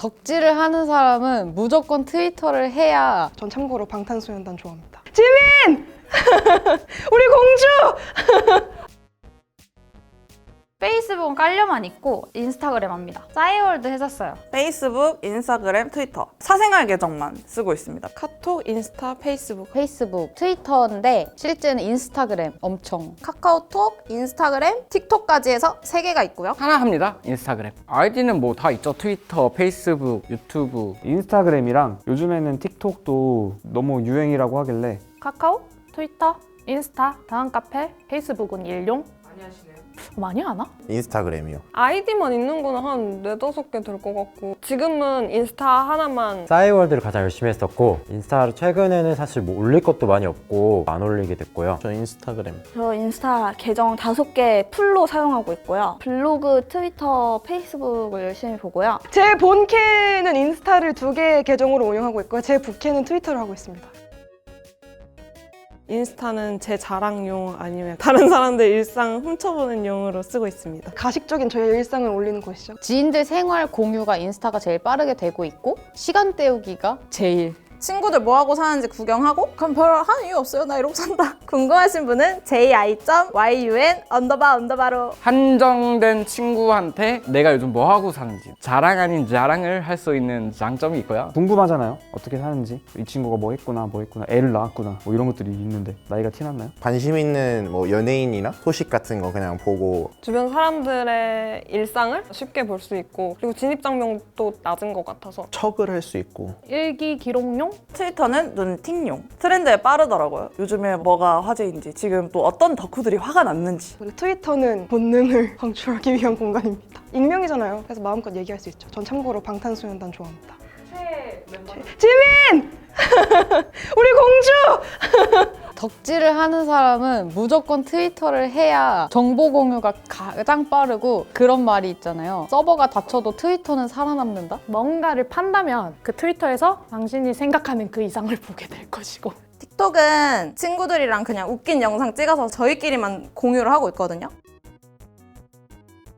덕질을 하는 사람은 무조건 트위터를 해야 전 참고로 방탄소년단 좋아합니다. 지민! 깔려만 있고 인스타그램 합니다. 싸이월드 해줬어요. 페이스북, 인스타그램, 트위터 사생활 계정만 쓰고 있습니다. 카톡, 인스타, 페이스북. 페이스북, 트위터인데 실제는 인스타그램 엄청 카카오톡, 인스타그램, 틱톡까지 해서 세개가 있고요. 하나 합니다. 인스타그램. 아이디는 뭐 다 있죠. 트위터, 페이스북, 유튜브. 인스타그램이랑 요즘에는 틱톡도 너무 유행이라고 하길래 카카오, 트위터, 인스타, 다음 카페, 페이스북은 일용. 많이 하시네요. 많이 하나? 인스타그램이요. 아이디만 있는 거는 한 네다섯 개 될 것 같고 지금은 인스타 하나만 싸이월드를 가장 열심히 했었고 인스타를 최근에는 사실 뭐 올릴 것도 많이 없고 안 올리게 됐고요. 저 인스타그램. 저 인스타 계정 다섯 개 풀로 사용하고 있고요. 블로그, 트위터, 페이스북을 열심히 보고요. 제 본캐는 인스타를 두 개의 계정으로 운영하고 있고요. 제 부캐는 트위터를 하고 있습니다. 인스타는 제 자랑용 아니면 다른 사람들 일상 훔쳐보는 용으로 쓰고 있습니다. 가식적인 저의 일상을 올리는 곳이죠. 지인들 생활 공유가 인스타가 제일 빠르게 되고 있고 시간 때우기가 제일 친구들 뭐 하고 사는지 구경하고 그럼 별 하는 이유 없어요. 나 이러고 산다. 궁금하신 분은 ji.yun 언더바 언더바로 한정된 친구한테 내가 요즘 뭐 하고 사는지 자랑 아닌 자랑을 할 수 있는 장점이 있고요. 궁금하잖아요. 어떻게 사는지 이 친구가 뭐 했구나 뭐 했구나 애를 낳았구나 뭐 이런 것들이 있는데 나이가 티났나요? 관심 있는 뭐 연예인이나 소식 같은 거 그냥 보고 주변 사람들의 일상을 쉽게 볼 수 있고 그리고 진입 장벽도 낮은 것 같아서 척을 할 수 있고 일기 기록용? 트위터는 눈팅용. 트렌드에 빠르더라고요. 요즘에 뭐가 화제인지, 지금 또 어떤 덕후들이 화가 났는지. 그리고 트위터는 본능을 방출하기 위한 공간입니다. 익명이잖아요. 그래서 마음껏 얘기할 수 있죠. 전 참고로 방탄소년단 좋아합니다. 지민! 우리 공주! 덕질을 하는 사람은 무조건 트위터를 해야 정보 공유가 가장 빠르고 그런 말이 있잖아요. 서버가 닫혀도 트위터는 살아남는다? 뭔가를 판다면 그 트위터에서 당신이 생각하는 그 이상을 보게 될 것이고 틱톡은 친구들이랑 그냥 웃긴 영상 찍어서 저희끼리만 공유를 하고 있거든요.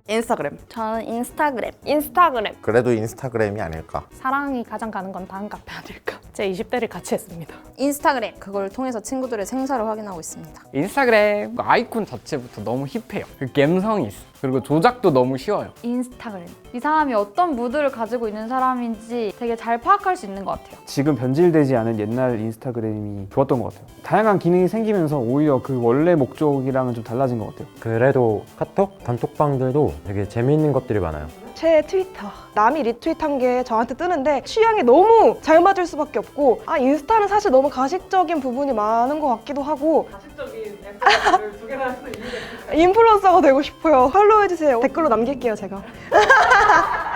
인스타그램. 저는 인스타그램. 인스타그램. 그래도 인스타그램이 아닐까. 사랑이 가장 가는 건 다음 카페 아닐까? 제 20대를 같이 했습니다. 인스타그램. 그걸 통해서 친구들의 생사를 확인하고 있습니다. 인스타그램 그 아이콘 자체부터 너무 힙해요. 그 감성이 있어. 그리고 조작도 너무 쉬워요. 인스타그램. 이 사람이 어떤 무드를 가지고 있는 사람인지 되게 잘 파악할 수 있는 것 같아요. 지금 변질되지 않은 옛날 인스타그램이 좋았던 것 같아요. 다양한 기능이 생기면서 오히려 그 원래 목적이랑은 좀 달라진 것 같아요. 그래도 카톡 단톡방들도 되게 재미있는 것들이 많아요. 제 트위터. 남이 리트윗한 게 저한테 뜨는데 취향이 너무 잘 맞을 수밖에 없고 아 인스타는 사실 너무 가식적인 부분이 많은 것 같기도 하고 가식적인 두 개나 하는 이유가 인플루언서가 되고 싶어요. 팔로우 해주세요. 댓글로 남길게요 제가.